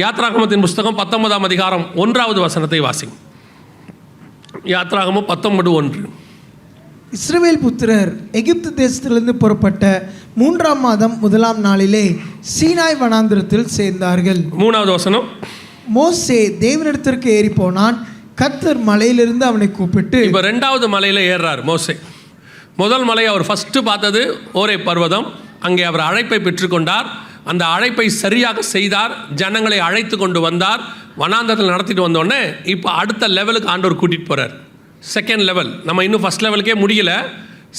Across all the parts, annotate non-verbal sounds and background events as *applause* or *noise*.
யாத்ராகமத்தின் புஸ்தகம் பத்தொன்பதாம் அதிகாரம் ஒன்றாவது வசனத்தை வாசிங்க. யாத்ராகமம் பத்தொன்பது ஒன்று. இஸ்ரவேல் புத்திரர் எகிப்து தேசத்திலிருந்து புறப்பட்ட மூன்றாம் மாதம் முதலாம் நாளிலே சீனாய் வனாந்திரத்தில் சேர்ந்தார்கள். மூணாவது வசனம். மோசே தேவனிடத்திற்கு ஏறி போனான். கர்த்தர் மலையிலிருந்து அவனை கூப்பிட்டு இப்போ ரெண்டாவது மலையில் ஏறுறார் மோசே. முதல் மலை அவர் ஃபஸ்ட்டு பார்த்தது ஓரே பர்வதம். அங்கே அவர் அழைப்பை பெற்றுக்கொண்டார். அந்த அழைப்பை சரியாக செய்தார் ஜனங்களை அழைத்து கொண்டு வந்தார். வனாந்தரத்தில் நடத்திட்டு வந்தோடனே இப்போ அடுத்த லெவலுக்கு ஆண்டவர் கூட்டிகிட்டு போகிறார் செகண்ட் லெவல் நம்ம இன்னும் ஃபஸ்ட் லெவலுக்கே முடியல.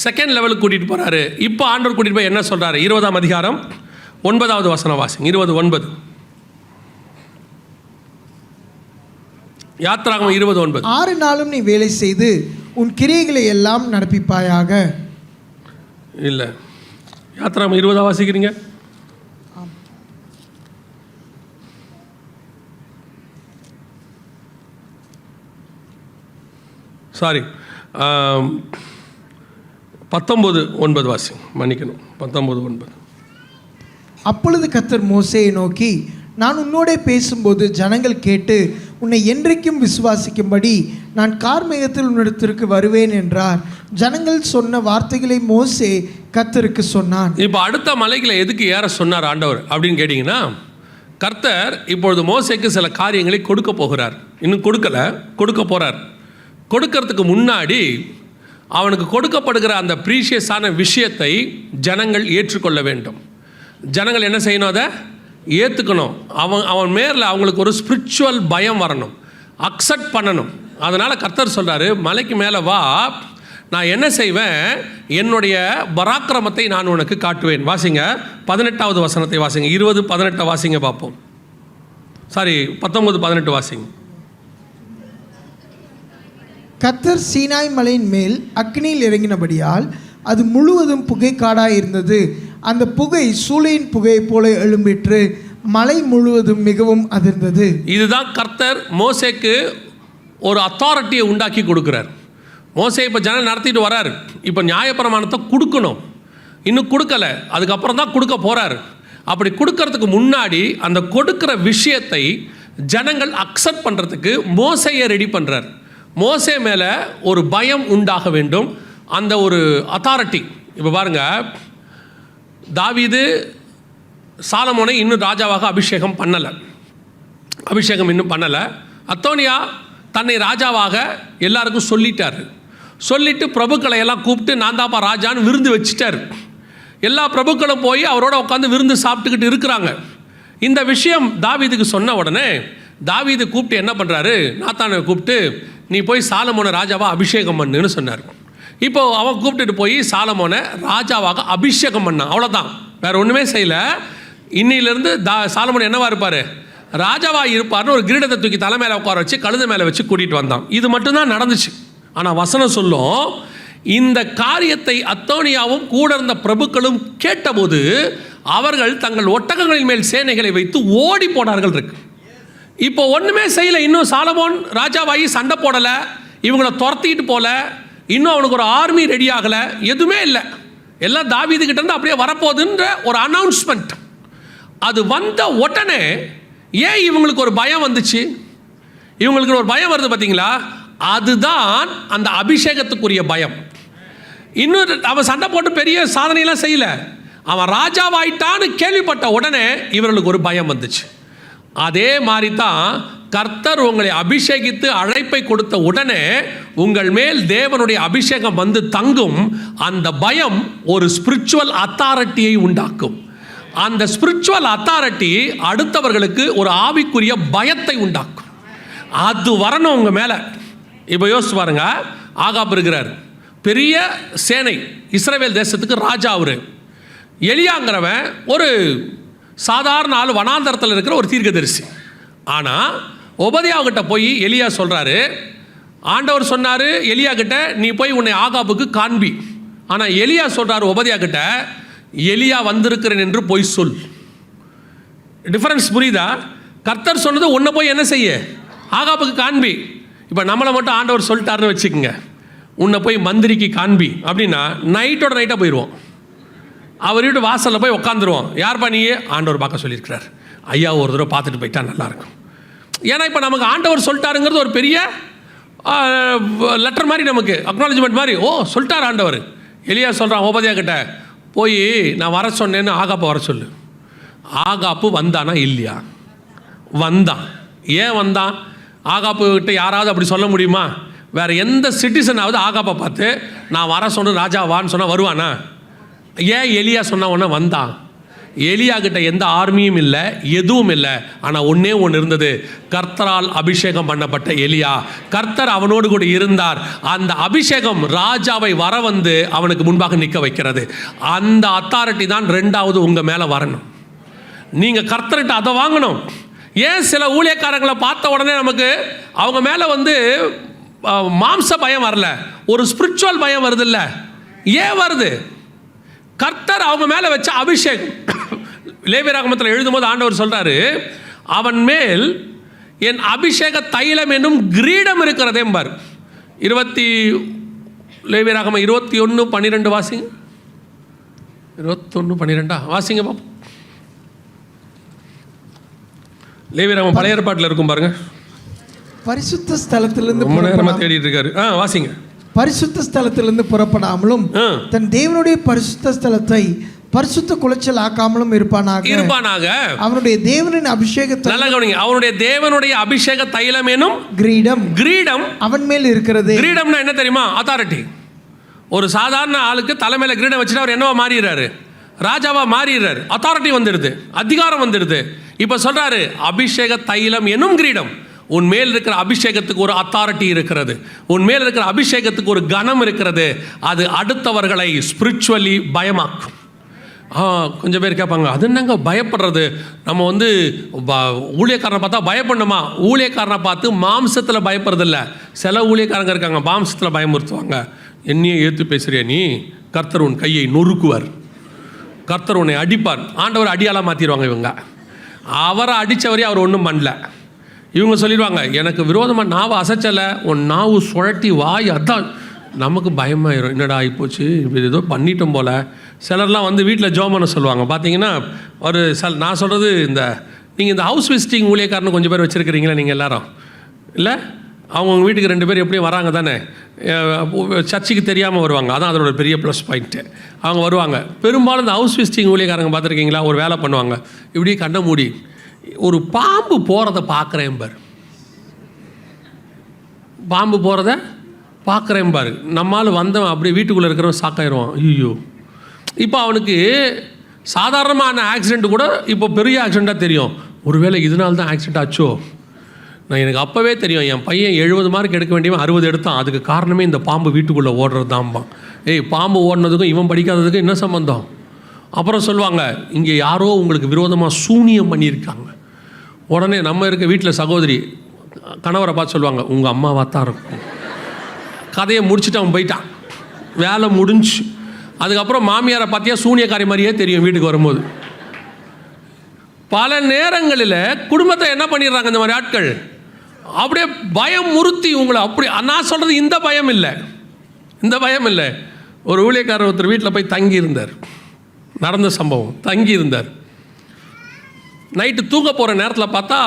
செகண்ட் லெவலுக்கு கூட்டிகிட்டு போகிறாரு இப்போ ஆண்டவர் கூட்டிகிட்டு போய் என்ன சொல்கிறாரு இருபதாம் அதிகாரம் ஒன்பதாவது வசனம் வாசிங்க. இருபது ஒன்பது. யாத்ராகம் இருபது ஒன்பது. ஆறு நாளும் நீ வேலை செய்து உன் கிரியைகளை எல்லாம் நடப்பிப்பாயாக. இல்லை. யாத்திராம இருபதா வாசிக்கிறீங்க? சாரி பத்தொம்பது ஒன்பது வாசி. மன்னிக்கணும். பத்தொம்பது ஒன்பது. அப்பொழுது கர்த்தர் மோசேயை நோக்கி நான் உன்னோடே பேசும்போது ஜனங்கள் கேட்டு உன்னை என்றைக்கும் விசுவாசிக்கும்படி நான் கார்மேகத்தில் உன்னிடத்திற்கு வருவேன் என்றார். ஜனங்கள் சொன்ன வார்த்தைகளை மோசே கர்த்தருக்கு சொன்னான். இப்போ அடுத்த மலைகளை எதுக்கு ஏற சொன்னார் ஆண்டவர் அப்படின்னு கேட்டிங்கன்னா கர்த்தர் இப்பொழுது மோசேக்கு சில காரியங்களை கொடுக்க போகிறார். இன்னும் கொடுக்கல கொடுக்க போகிறார் கொடுக்கறதுக்கு முன்னாடி அவனுக்கு கொடுக்கப்படுகிற அந்த ப்ரீஷியஸான விஷயத்தை ஜனங்கள் ஏற்றுக்கொள்ள வேண்டும். ஜனங்கள் என்ன செய்யணும் அதை? ஏற்றுக்கணும் அவன் அவன் மேரில் அவங்களுக்கு ஒரு ஸ்பிரிச்சுவல் பயம் வரணும். அக்செப்ட் பண்ணணும். அதனால் கர்த்தர் சொல்கிறாரு மலைக்கு மேலே வா. நான் என்ன செய்வேன்? என்னுடைய பராக்கிரமத்தை நான் உனக்கு காட்டுவேன். வாசிங்க. பதினெட்டாவது வசனத்தை வாசிங்க. இருபது பதினெட்டை வாசிங்க பார்ப்போம். சாரி பத்தொன்பது பதினெட்டு வாசிங்க. கர்த்தர் சீனாய் மலையின் மேல் அக்னியில் இறங்கினபடியால் அது முழுவதும் புகைக்காடாய் இருந்தது. அந்த புகை சூளையின் புகையைப் போல எழும்பிற்று. மலை முழுவதும் மிகவும் அதிர்ந்தது. இதுதான் கர்த்தர் மோசேக்கு ஒரு அத்தாரிட்டியை உண்டாக்கி கொடுக்குறார். மோசே இப்போ ஜனம் நடத்திட்டு வராரு. இப்போ நியாயப்பிரமாணத்தை கொடுக்கணும். இன்னும் கொடுக்கல. அதுக்கப்புறம் தான் கொடுக்க போகிறாரு அப்படி கொடுக்கறதுக்கு முன்னாடி அந்த கொடுக்குற விஷயத்தை ஜனங்கள் அக்செப்ட் பண்ணுறதுக்கு மோசையை ரெடி பண்ணுறார் மோசே மேலே ஒரு பயம் உண்டாக வேண்டும். அந்த ஒரு அத்தாரிட்டி இப்போ பாருங்கள் தாவீது சாலமோனை இன்னும் ராஜாவாக அபிஷேகம் பண்ணலை. அபிஷேகம் இன்னும் பண்ணலை. அத்தோனியா தன்னை ராஜாவாக எல்லாருக்கும் சொல்லிட்டார். சொல்லிட்டு பிரபுக்களை எல்லாம் கூப்பிட்டு நான் தாப்பா ராஜான்னு விருந்து வச்சுட்டார். எல்லா பிரபுக்களும் போய் அவரோட உட்காந்து விருந்து சாப்பிட்டுக்கிட்டு இருக்கிறாங்க. இந்த விஷயம் தாவீதுக்கு சொன்ன உடனே தாவீது கூப்பிட்டு என்ன பண்ணுறாரு நாத்தானை கூப்பிட்டு நீ போய் சாலமோனை ராஜாவாக அபிஷேகம் பண்ணுன்னு சொன்னார். இப்போது அவன் கூப்பிட்டுட்டு போய் சாலமோனை ராஜாவாக அபிஷேகம் பண்ணான். அவ்வளோதான் வேற ஒன்றுமே செய்யல. இன்னிலேருந்து தா சாலமோன் என்னவா இருப்பார்? ராஜாவாக இருப்பார்னு ஒரு கிரீடத்தை தூக்கி தலை மேலே உட்கார வச்சு கழுத மேலே வச்சு கூட்டிகிட்டு வந்தான். இது மட்டும்தான் நடந்துச்சு. ஆனால் வசனம் சொல்லும் இந்த காரியத்தை அத்தோனியாவும் கூட இருந்த பிரபுக்களும் கேட்டபோது அவர்கள் தங்கள் ஒட்டகங்களின் மேல் சேனைகளை வைத்து ஓடி போனார்கள் இருக்கு. இப்போ ஒன்றுமே செய்யலை. இன்னும் சாலமோன் ராஜாவாகி சண்டை போடலை. இவங்களை துரத்திக்கிட்டு போகல இன்னும் அவனுக்கு ஒரு ஆர்மி ரெடி ஆகலை. எதுவுமே இல்லை. எல்லாம் தாவீது இருந்து அப்படியே வரப்போகுதுன்ற ஒரு அனௌன்ஸ்மெண்ட் அது வந்த உடனே ஏன் இவங்களுக்கு ஒரு பயம் வந்துச்சு? இவங்களுக்கு ஒரு பயம் வருது பார்த்தீங்களா அதுதான் அந்த அபிஷேகத்துக்குரிய பயம். இன்னொரு அவன் சண்டை போட்டு பெரிய சாதனையெல்லாம் செய்யல. அவன் ராஜாவாயிட்டான்னு கேள்விப்பட்ட உடனே இவர்களுக்கு ஒரு பயம் வந்துச்சு. அதே மாதிரி தான் கர்த்தர் உங்களை அபிஷேகித்து அழைப்பை கொடுத்த உடனே உங்கள் மேல் தேவனுடைய அபிஷேகம் வந்து தங்கும். அந்த பயம் ஒரு ஸ்பிரிச்சுவல் அத்தாரிட்டியை உண்டாக்கும். அந்த ஸ்பிரிச்சுவல் அத்தாரிட்டி அடுத்தவர்களுக்கு ஒரு ஆவிக்குரிய பயத்தை உண்டாக்கும். அது வரணும் உங்கள் மேலே. இப்போ யோசிச்சு பாருங்க. ஆகாப் இருக்கிறார். பெரிய சேனை இஸ்ரேல் தேசத்துக்கு ராஜா அவர். எளியாங்கிறவன் ஒரு சாதாரண ஆள் வனாந்தரத்தில் இருக்கிற ஒரு தீர்க்கதரிசி. ஆனால் உபதியாவுக்கிட்ட போய் எலியா சொல்கிறாரு ஆண்டவர் சொன்னார் எலியா கிட்ட நீ போய் உன்னை ஆகாப்புக்கு காண்பி. ஆனால் எலியா சொல்கிறாரு உபதியா கிட்ட எலியா வந்திருக்கிறேன் என்று போய் சொல். டிஃபரன்ஸ் புரியுதா? கர்த்தர் சொன்னது உன்னை போய் என்ன செய்ய? ஆகாப்புக்கு காண்பி. இப்போ நம்மளை மட்டும் ஆண்டவர் சொல்லிட்டாருன்னு வச்சுக்கோங்க. உன்னை போய் மந்திரிக்கு காண்பி. அப்படின்னா நைட்டோட நைட்டாக போயிடுவோம் அவர் வீட்டு வாசலில் போய் உட்காந்துருவோம் யார்ப்பா நீ? ஆண்டவர் பார்க்க சொல்லியிருக்கிறார். ஐயா ஒரு தடவை பார்த்துட்டு போயிட்டா நல்லாயிருக்கும். ஏன்னா இப்போ நமக்கு ஆண்டவர் சொல்லிட்டாருங்கிறது ஒரு பெரிய லெட்டர் மாதிரி நமக்கு அக்னாலஜ்மெண்ட் மாதிரி. ஓ சொல்லிட்டார் ஆண்டவர். எளியா சொல்கிறான் ஓபதியா கிட்ட போய் நான் வர சொன்னேன்னு ஆகாப்பை வர சொல்லு. ஆகாப்பு வந்தானா இல்லையா? வந்தான். ஏன் வந்தான்? ஆகாப்பு கிட்ட யாராவது அப்படி சொல்ல முடியுமா? வேறு எந்த சிட்டிசனாவது ஆகாப்பை பார்த்து நான் வர சொன்ன ராஜா வான்னு சொன்னால் வருவானா? ஏன் எலியா சொன்ன உடனே வந்தான். எலியா கிட்ட எந்த ஆர்மியும் இல்லை எதுவும் இல்லை. ஆனால் ஒன்றே ஒன்று இருந்தது. கர்த்தரால் அபிஷேகம் பண்ணப்பட்ட எலியா. கர்த்தர் அவனோடு கூட இருந்தார். அந்த அபிஷேகம் ராஜாவை வர வந்து அவனுக்கு முன்பாக நிற்க வைக்கிறது. அந்த அத்தாரிட்டி தான் ரெண்டாவது உங்கள் மேலே வரணும். நீங்கள் கர்த்தர்கிட்ட அதை வாங்கணும். ஏன் சில ஊழியக்காரங்களை பார்த்த உடனே நமக்கு அவங்க மேலே வந்து மாம்ச பயம் வரல. ஒரு ஸ்பிரிச்சுவல் பயம் வருது இல்லை ஏன் வருது? கர்த்தர் அவங்க மேலே வச்ச அபிஷேகம். *coughs* லேவியராகமத்தில் எழுதும்போது ஆண்டவர் சொல்றாரு அவன் மேல் என் அபிஷேக தைலம் என்னும் கிரீடம் இருக்கிறதேம்பார் இருபத்தி லேவியராகமம் இருபத்தி ஒன்று பன்னிரெண்டு வாசிங்க. இருபத்தொன்று பன்னிரெண்டா? வாசிங்க பாப்போம். லேவியராகமம் பழைய ஏற்பாட்டில் இருக்கும் பாருங்க. பரிசுத்த ஸ்தலத்திலிருந்து ரொம்ப நேரமாக தேடிட்டு இருக்காரு. ஆ வாசிங்க. பரிசுத்த ஸ்தலத்திலிருந்து புறப்படாமலும் தன் தேவனுடைய பரிசுத்த ஸ்தலத்தை பரிசுத்த குலைச்சல் ஆக்காமலும் இருப்பானாக. இருப்பானாக. அவனுடைய தேவனின் அபிஷேகத்தை நல்லா கவனிங்க. அவனுடைய தேவனுடைய அபிஷேக தைலம் எனும் கிரீடம். கிரீடம். அவன் மேல் இருக்கிறது. கிரீடம்னா என்ன தெரியுமா? அத்தாரிட்டி ஒரு சாதாரண ஆளுக்கு தலைமையில கிரீடம் வச்சுட்டு அவர் என்னவா மாறிடுறாரு? ராஜாவா மாறிடுறாரு. அத்தாரிட்டி வந்துடுது. அதிகாரம் வந்துடுது. இப்போ சொல்றாரு அபிஷேக தைலம் எனும் கிரீடம். உன் மேல் இருக்கிற அபிஷேகத்துக்கு ஒரு அத்தாரிட்டி இருக்கிறது. உன் மேல் இருக்கிற அபிஷேகத்துக்கு ஒரு கனம் இருக்கிறது. அது அடுத்தவர்களை ஸ்பிரிச்சுவலி பயமாக்கும். ஆ கொஞ்சம் பேர் கேட்பாங்க அது என்னங்க பயப்படுறது? நம்ம வந்து ப- ஊழியக்காரனை பார்த்தா பயப்படணுமா? ஊழியக்காரனை பார்த்து மாம்சத்தில் பயப்படுறதில்ல. சில ஊழியக்காரங்க இருக்காங்க மாம்சத்தில் பயமுறுத்துவாங்க. என்னையே ஏற்று பேசுறியா நீ? கர்த்தர் உன் கையை நொறுக்குவார். கர்த்தர் உன்னை அடிப்பார். ஆண்டவர் அடியாலாக மாற்றிடுவாங்க இவங்க. அவரை அடித்தவரே அவர் ஒன்றும் பண்ணல. இவங்க சொல்லிடுவாங்க எனக்கு விரோதமாக நாவை அசைச்சலை உன் நாவு சுழட்டி வாய் அதான். நமக்கு பயமாயிரும் என்னடா ஆகிப்போச்சு இப்படி ஏதோ பண்ணிட்டோம் போல். சிலர்லாம் வந்து வீட்டில் ஜோம் பண்ண சொல்லுவாங்க. பார்த்தீங்கன்னா ஒரு சல் நான் சொல்கிறது இந்த நீங்கள் இந்த ஹவுஸ் விசிட்டிங் ஊழியக்காரனு கொஞ்சம் பேர் வச்சுருக்கிறீங்களா நீங்கள் எல்லாரும்? இல்லை? அவங்கவுங்க வீட்டுக்கு ரெண்டு பேர் எப்படியும் வராங்க தானே? சர்ச்சுக்கு தெரியாமல் வருவாங்க. அதான் அதோட பெரிய ப்ளஸ் பாயிண்ட்டு அவங்க வருவாங்க. பெரும்பாலும் இந்த ஹவுஸ் விசிட்டிங் ஊழியக்காரங்க பார்த்துருக்கீங்களா ஒரு வேலை பண்ணுவாங்க. இப்படி கண்ணை மூடி. ஒரு பாம்பு போகிறத பார்க்குறேன் பாரு. பாம்பு போகிறத பார்க்குறேன் பாரு. நம்மால் வந்தவன் அப்படியே வீட்டுக்குள்ளே இருக்கிறவன் சாக்காயிருவான் ஐயோ. இப்போ அவனுக்கு சாதாரணமான ஆக்சிடென்ட் கூட இப்போ பெரிய ஆக்சிடெண்ட்டாக தெரியும். ஒருவேளை இதனால தான் ஆக்சிடெண்ட் ஆச்சோ? நான் எனக்கு அப்போவே தெரியும். என் பையன் எழுபது மார்க் எடுக்க வேண்டியவன் அறுபது எடுத்தான். அதுக்கு காரணமே இந்த பாம்பு வீட்டுக்குள்ளே ஓடுறது தான்பான் ஏய் பாம்பு ஓடினதுக்கும் இவன் படிக்காததுக்கும் என்ன சம்பந்தம்? அப்புறம் சொல்லுவாங்க இங்கே யாரோ உங்களுக்கு விரோதமாக சூனியம் பண்ணியிருக்காங்க. உடனே நம்ம இருக்க வீட்டில் சகோதரி கணவரை பார்த்து சொல்லுவாங்க உங்கள் அம்மாவாக தான் இருக்கும். கதையை முடிச்சுட்டு அவன் போயிட்டான். வேலை முடிஞ்சு. அதுக்கப்புறம் மாமியாரை பார்த்தியா சூனியக்காரி மாதிரியே தெரியும் வீட்டுக்கு வரும்போது. பல நேரங்களில் குடும்பத்தை என்ன பண்ணிடுறாங்க இந்த மாதிரி ஆட்கள்? அப்படியே பயம் முறுத்தி உங்களை அப்படி நான் சொல்கிறது இந்த பயம் இல்லை. இந்த பயம் இல்லை. ஒரு ஊழியக்காரர் ஒருத்தர் வீட்டில் போய் தங்கியிருந்தார். நடந்த சம்பவம். தங்கி இருந்தார் நைட்டு தூங்க போகிற நேரத்தில் பார்த்தா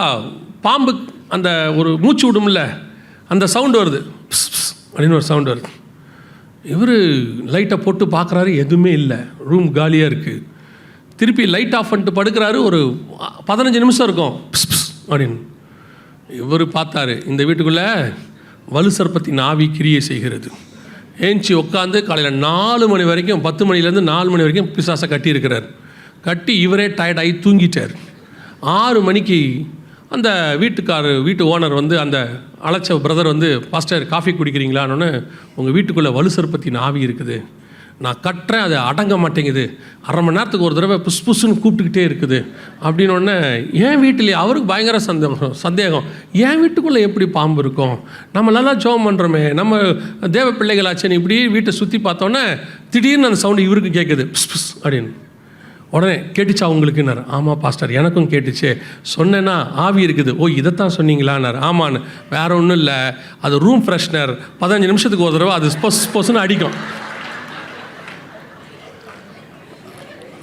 பாம்பு அந்த ஒரு மூச்சு விடும்ல அந்த சவுண்டு வருது. அப்படின்னு ஒரு சவுண்டு வருது. இவர் லைட்டை போட்டு பார்க்குறாரு எதுவுமே இல்லை. ரூம் காலியாக இருக்குது திருப்பி லைட் ஆஃப் பண்ணிட்டு படுக்கிறாரு ஒரு பதினஞ்சு நிமிஷம் இருக்கும். பிஸ் பிஸ் அப்படின்னு. இவர் பார்த்தாரு இந்த வீட்டுக்குள்ளே வலு சர்ப்பத்தின் ஆவி கிரியை செய்கிறது. ஏஞ்சி உட்காந்து காலையில் நாலு மணி வரைக்கும் பத்து மணிலேருந்து நாலு மணி வரைக்கும் பிசாசை கட்டியிருக்கிறார். கட்டி இவரே டயர்டாகி தூங்கிட்டார். ஆறு மணிக்கு அந்த வீட்டுக்காரர் வீட்டு ஓனர் வந்து அந்த அழைச்ச பிரதர் வந்து பாஸ்டர் காஃபி குடிக்கிறீங்களான்னு உங்கள் வீட்டுக்குள்ளே வலு சர்ப்பத்தின் ஆவி இருக்குது. நான் கட்டுறேன் அது அடங்க மாட்டேங்குது. அரை மணி நேரத்துக்கு ஒரு தடவை புஸ் புஸ்ன்னு கூப்பிட்டுக்கிட்டே இருக்குது. அப்படின்னு உடனே என் வீட்டிலேயே அவருக்கு பயங்கர சந்தேகம் சந்தேகம். என் வீட்டுக்குள்ளே எப்படி பாம்பு இருக்கும்? நம்ம நல்லா ஜோம் பண்ணுறோமே நம்ம தேவ பிள்ளைகளாச்சேன்னு இப்படி வீட்டை சுற்றி பார்த்தோன்னே திடீர்னு அந்த சவுண்டு இவருக்கு கேட்குது புஸ் புஸ் அப்படின்னு. உடனே கேட்டுச்சா உங்களுக்குன்னார். ஆமாம் பாஸ்டர் எனக்கும் கேட்டுச்சு. சொன்னேன்னா ஆவி இருக்குது. ஓ இதைத்தான் சொன்னீங்களான்னார். ஆமான்னு. வேற ஒன்றும் இல்லை. அது ரூம் ஃப்ரெஷ்னர் பதினஞ்சு நிமிஷத்துக்கு ஒரு தடவை அது ஸ்பொஸ் ஸ்பொஸ்ன்னு அடிக்கும்.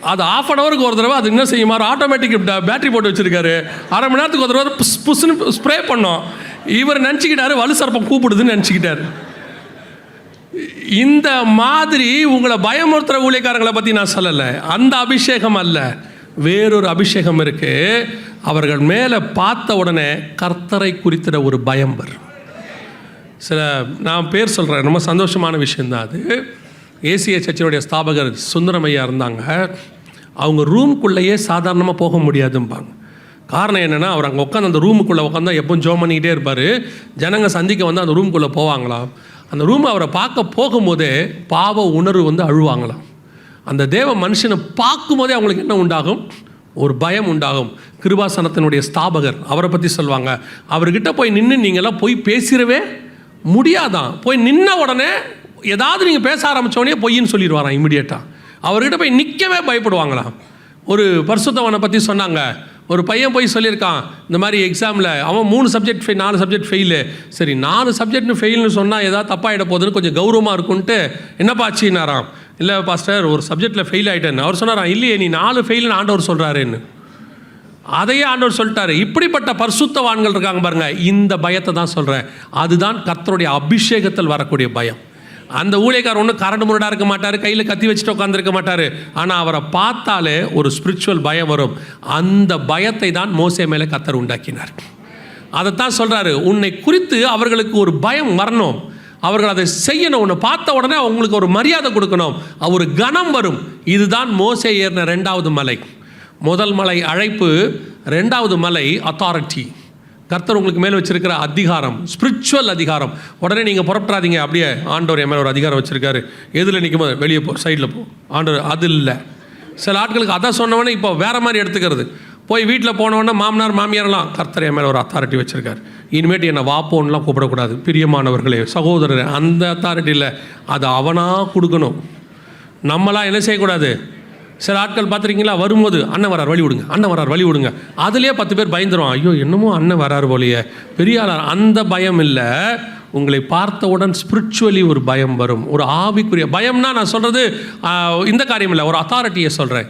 அது ஆஃப் அன் ஹவருக்கு ஒரு தடவை அது என்ன செய்யுமாறு ஆட்டோமேட்டிக் பேட்டரி போட்டு வச்சிருக்காரு. அரை மணி நேரத்துக்கு ஒரு தடவை புஸ் புஸ்ன்னு ஸ்ப்ரே பண்ணோம். இவர் நினச்சிக்கிட்டாரு வலு சர்ப்பம் கூப்பிடுதுன்னு நினச்சிக்கிட்டாரு. இந்த மாதிரி உங்களை பயமுறுத்துற ஊழியக்காரங்களை பற்றி நான் சொல்லலை. அந்த அபிஷேகம் அல்ல. வேறொரு அபிஷேகம் இருக்கு. அவர்கள் மேலே பார்த்த உடனே கர்த்தரை குறித்திட ஒரு பயம் வரும். சில நான் பேர் சொல்கிறேன் ரொம்ப சந்தோஷமான விஷயந்தான் அது. ஏசிய சர்ச்சினுடைய ஸ்தாபகர் சுந்தரமையா இருந்தாங்க. அவங்க ரூம்குள்ளேயே சாதாரணமாக போக முடியாதும்பாங்க. காரணம் என்னென்னா அவர் அங்கே உட்காந்து அந்த ரூமுக்குள்ளே உட்காந்து எப்பவும் ஜோம் பண்ணிக்கிட்டே இருப்பார். ஜனங்க சந்திக்க வந்து அந்த ரூமுக்குள்ளே போவாங்களாம் அந்த ரூம் அவரை பார்க்க போகும்போதே பாவ உணர்வு வந்து அழுவாங்களாம் அந்த தேவ மனுஷனை பார்க்கும்போதே அவங்களுக்கு என்ன உண்டாகும்? ஒரு பயம் உண்டாகும். கிருபாசனத்தினுடைய ஸ்தாபகர் அவரை பற்றி சொல்லுவாங்க அவர்கிட்ட போய் நின்று நீங்களாம் போய் பேசிடவே முடியாதான். போய் நின்ன உடனே ஏதாவது நீங்கள் பேச ஆரம்பித்தோடனே பொய்ன்னு சொல்லிடுவாராம் இமிடியேட்டாக அவர்கிட்ட போய் நிற்கவே பயப்படுவாங்களாம். ஒரு பரிசுத்தவனை பற்றி சொன்னாங்க. ஒரு பையன் போய் சொல்லியிருக்கான் இந்த மாதிரி எக்ஸாமில் அவன் மூணு சப்ஜெக்ட் ஃபெயில் நாலு சப்ஜெக்ட் ஃபெயிலு சரி நாலு சப்ஜெக்ட்னு ஃபெயில்னு சொன்னால் ஏதாவது தப்பாகிட போகுதுன்னு கொஞ்சம் கௌரவமாக இருக்கும்ன்ட்டு என்னப்பா ஆச்சுனாராம் இல்லை பாஸ்டர் ஒரு சப்ஜெக்டில் ஃபெயில் ஆகிட்டேன்னு அவர் சொன்னாராம் இல்லையே நீ நாலு ஃபெயில்னு ஆண்டவர் சொல்கிறாருன்னு அதையே ஆண்டவர் சொல்லிட்டாரு. இப்படிப்பட்ட பரிசுத்தவான்கள் இருக்காங்க பாருங்க. இந்த பயத்தை தான் சொல்கிறேன் அதுதான் கர்த்தருடைய அபிஷேகத்தில் வரக்கூடிய பயம். அந்த ஊழியக்கார் ஒன்றும் கரண்ட் முரடாக இருக்க மாட்டார் கையில் கத்தி வச்சுட்டு உட்காந்துருக்க மாட்டார். ஆனால் அவரை பார்த்தாலே ஒரு ஸ்பிரிச்சுவல் பயம் வரும். அந்த பயத்தை தான் மோசே மேலே கத்தர் உண்டாக்கினார். அதைத்தான் சொல்கிறாரு உன்னை குறித்து அவர்களுக்கு ஒரு பயம் வரணும். அவர்கள் அதை செய்யணும். உன்னை பார்த்த உடனே அவங்களுக்கு ஒரு மரியாதை கொடுக்கணும். ஒரு கனம் வரும். இதுதான் மோசே ஏறின ரெண்டாவது மலை. முதல் மலை அழைப்பு ரெண்டாவது மலை அத்தாரிட்டி கர்த்தர் உங்களுக்கு மேலே வச்சிருக்கிற அதிகாரம் ஸ்பிரிச்சுவல் அதிகாரம். உடனே நீங்கள் புறப்படாதீங்க. அப்படியே ஆண்டவர் என் மேலே ஒரு அதிகாரம் வச்சிருக்காரு. எதில் நிற்கும் வெளியே போ சைடில் போ. ஆண்டவர் அது இல்லை. சில ஆட்களுக்கு அதை சொன்னவொடனே இப்போ வேறு மாதிரி எடுத்துக்கிறது. போய் வீட்டில் போனவொடனே மாமனார் மாமியாரெல்லாம் கர்த்தர் என் மேலே ஒரு அத்தாரிட்டி வச்சுருக்கார். இனிமேட்டு என்னை வாப்போன்லாம் கூப்பிடக்கூடாது. பிரியமானவர்களே சகோதரர் அந்த அத்தாரிட்டியில் அது அவனாக கொடுக்கணும். நம்மளாம் என்ன செய்யக்கூடாது? சில ஆட்கள் பார்த்துருக்கீங்களா? வரும்போது அண்ணன் வரார் வழி விடுங்க. அண்ணன் வரார் வழி விடுங்க. அதுலேயே பத்து பேர் பயந்துரும். ஐயோ என்னமோ அண்ணன் வரார் போலையே. பெரிய ஆளார் அந்த பயம் இல்லை. உங்களை பார்த்தவுடன் ஸ்பிரிச்சுவலி ஒரு பயம் வரும். ஒரு ஆவிக்குரிய பயம்னா நான் சொல்கிறது இந்த காரியம் இல்லை. ஒரு அத்தாரிட்டியை சொல்கிறேன்